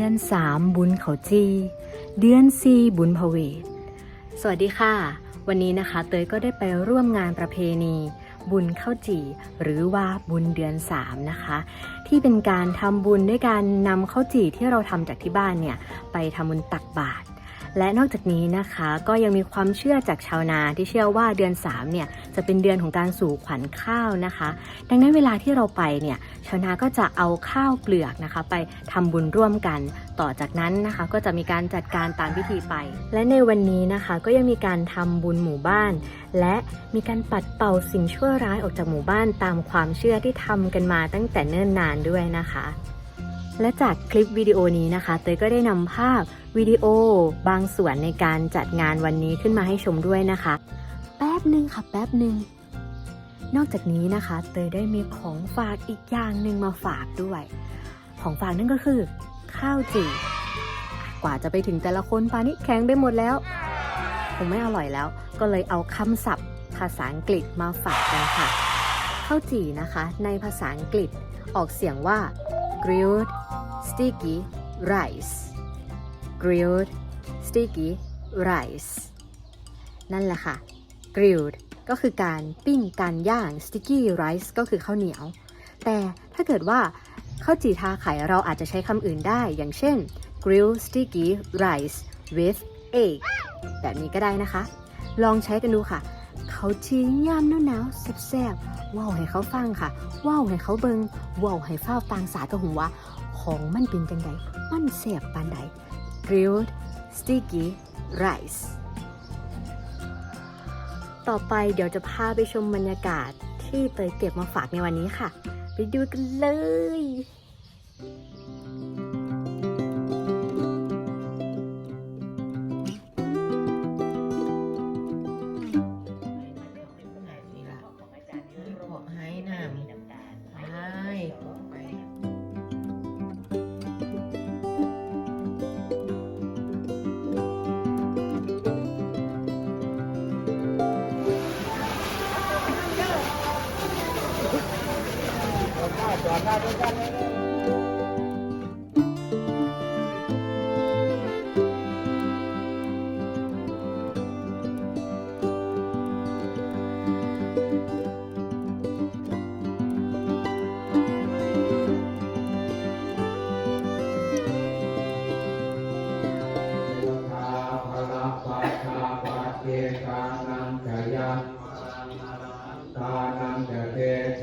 ดือนสามบุญเขาจี เดือนสี่บุญพเวทสวัสดีค่ะ วันนี้นะคะเตยก็ได้ไปร่วมงานประเพณีบุญข้าวจี่หรือว่าบุญเดือนสามนะคะ ที่เป็นการทำบุญด้วยการนำข้าวจี่ที่เราทำจากที่บ้านเนี่ย ไปทำบุญตักบาตร และนอกจากนี้นะคะก็ยังมีความเชื่อจากชาวนาที่เชื่อว่าเดือน3เนี่ยจะเป็นเดือนของการสู่ขวัญข้าวนะคะ ดังนั้นเวลาที่เราไปเนี่ยชาวนาก็จะเอาข้าวเปลือกนะคะ ไปทำบุญร่วมกัน ต่อจากนั้นนะคะก็จะมีการจัดการตามพิธีไป และในวันนี้นะคะก็ยังมีการทำบุญหมู่บ้าน และมีการปัดเป่าสิ่งชั่วร้ายออกจากหมู่บ้านตามความเชื่อที่ทำกันมาตั้งแต่เนิ่นนานด้วยนะคะ และจากคลิปวิดีโอนี้นะคะ เตยก็ได้นำภาพวิดีโอบางส่วนในการจัดงานวันนี้ขึ้นมาให้ชมด้วยนะคะ แป๊บหนึ่งค่ะแป๊บหนึ่งนอกจากนี้นะคะ เตยได้มีของฝากอีกอย่างหนึ่งมาฝากด้วย ของฝากนั่นก็คือ ข้าวจี่กว่าจะไปถึงแต่ละคนปานี้แข็งไปหมดแล้วคงไม่อร่อยแล้ว ก็เลยเอาคำศัพท์ ภาษาอังกฤษมาฝากกันค่ะ ข้าวจี่นะคะ ในภาษาอังกฤษออกเสียงว่า grilled sticky rice grilled sticky rice นั่นแหละค่ะ grilled ก็คือการปิ้งการย่าง sticky rice ก็คือข้าวเหนียว แต่ถ้าเกิดว่าข้าวจี่ทาไข่เราอาจจะใช้คำอื่นได้ อย่างเช่น grilled sticky rice with egg แบบนี้ก็ได้นะคะ ลองใช้กันดูค่ะ เขาจีย่ามหนาวๆแซ่บๆ ว้าวให้เขาฟังค่ะว้าวให้เขาเบิงว้าวให้ฟ้าวต่างสากับหัวของมันเป็นจังใดมันเสียบปานใด grilled sticky rice ต่อไปเดี๋ยวจะพาไปชมบรรยากาศที่เตยเก็บมาฝากในวันนี้ค่ะ ไปดูกันเลย ขอให้นำให้ไปจอดได้ด้วยกันเลย ตานังเดเตเจ